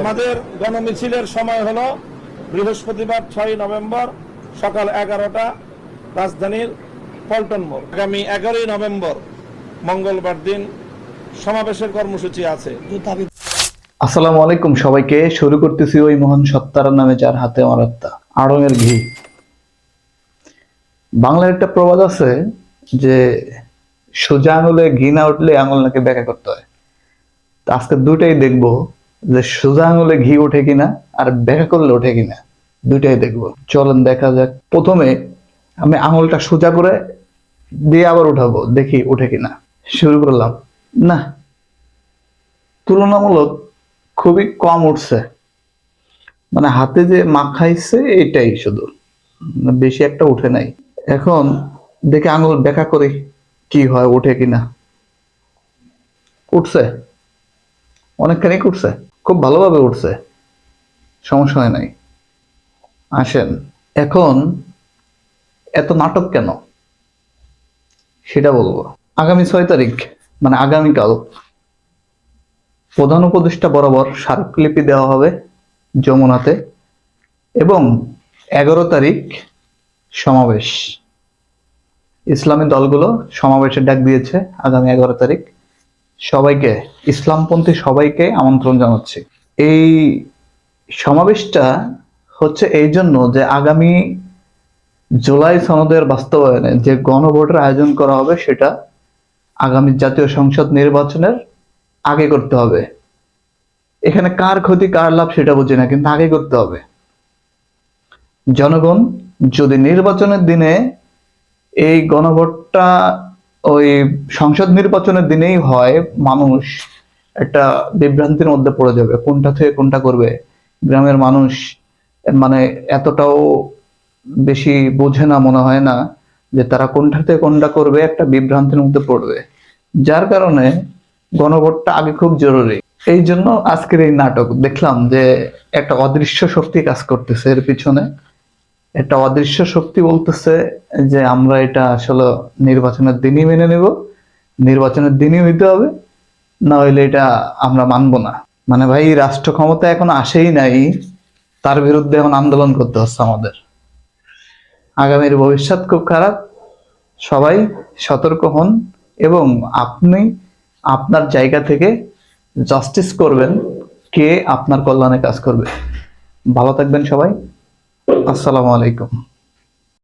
আমাদের গণমিছিলের সময় হলো বৃহস্পতিবার ছয় নভেম্বর সকাল এগারোটা রাজধানীর পল্টন মোড়। আগামী এগারোই নভেম্বর মঙ্গলবার দিন সমাবেশের কর্মসূচি আছে। আসসালামু আলাইকুম সবাইকে। শুরু করতেছি ওই মহান সত্তার নামে যার হাতে আমার আত্মা আড়ঙের ঘি। বাংলার একটা প্রবাদ আছে যে সোজা আঙুলে ঘি না উঠলে আঙুল নাকি ব্যাখ্যা করতে হয়। তো আজকে দুটাই দেখব। যে সোজা আঙুলে ঘি ওঠে কিনা আর ব্যাখ্যা করলে ওঠে কিনা, দুইটাই দেখব। চলেন দেখা যাক। প্রথমে আমি আঙুলটা সোজা করে দিয়ে আবার উঠাবো, দেখি ওঠে কিনা। শুরু করলাম। না, তুলনামূলক খুবই কম উঠছে। মানে হাতে যে মাখাইছে এটাই শুধু। মানে বেশি একটা উঠে নাই। এখন দেখে আঙুল দেখা করি কি হয়, ওঠে কিনা। উঠছে? অনেকখানি উঠছে? খুব ভালোভাবে উঠছে। সমস্যা হয় নাই। আসেন। এখন এত নাটক কেন? সেটা বলব। আগামী ছয় তারিখ মানে আগামীকাল প্রধান উপদেষ্টা বরাবর স্মারকলিপি দেওয়া হবে যমুনাতে এবং এগারো তারিখ সমাবেশ। ইসলামী দলগুলো সমাবেশের ডাক দিয়েছে আগামী এগারো তারিখ। সবাইকে, ইসলামপন্থী সবাইকে আমন্ত্রণ জানাচ্ছি। এই সমাবেশটা হচ্ছে এই জন্য যে আগামী জুলাই সনদের বাস্তবায়নে যে গণভোটের আয়োজন করা হবে, সেটা আগামী জাতীয় সংসদ নির্বাচনের আগে করতে হবে। এখানে কার ক্ষতি, কার লাভ সেটা বুঝি না, কিন্তু আগে করতে হবে। জনগণ, যদি নির্বাচনের দিনে এই গণভোটটা ওই সংসদ নির্বাচনের দিনেই হয় মানুষ একটা বিভ্রান্তির মধ্যে পড়ে যাবে। কোনটা থেকে কোনটা করবে? গ্রামের মানুষ মানে এতটাও বেশি বোঝে না, মনে হয় না, যে তারা কোনটা থেকে কোনটা করবে, একটা বিভ্রান্তির মধ্যে পড়বে। যার কারণে গণভোটটা আগে খুব জরুরি। এই জন্য আজকের এই নাটক দেখলাম যে একটা অদৃশ্য শক্তি কাজ করতেছে এর পিছনে। একটা অদৃশ্য শক্তি বলতেছে যে আমরা এটা আসলে নির্বাচনের দিনই মেনে নেব, নির্বাচনের দিনই হইতে হবে, না হইলে এটা আমরা মানবো না। মানে ভাই রাষ্ট্র ক্ষমতা এখন আসেই নাই, তার বিরুদ্ধে এখন আন্দোলন করতে হচ্ছে আমাদের। আগামীর ভবিষ্যৎ খুব খারাপ, সবাই সতর্ক হন এবং আপনি আপনার জায়গা থেকে জাস্টিস করবেন, কে আপনার কল্যাণে কাজ করবে। ভালো থাকবেন সবাই। আসসালামু আলাইকুম।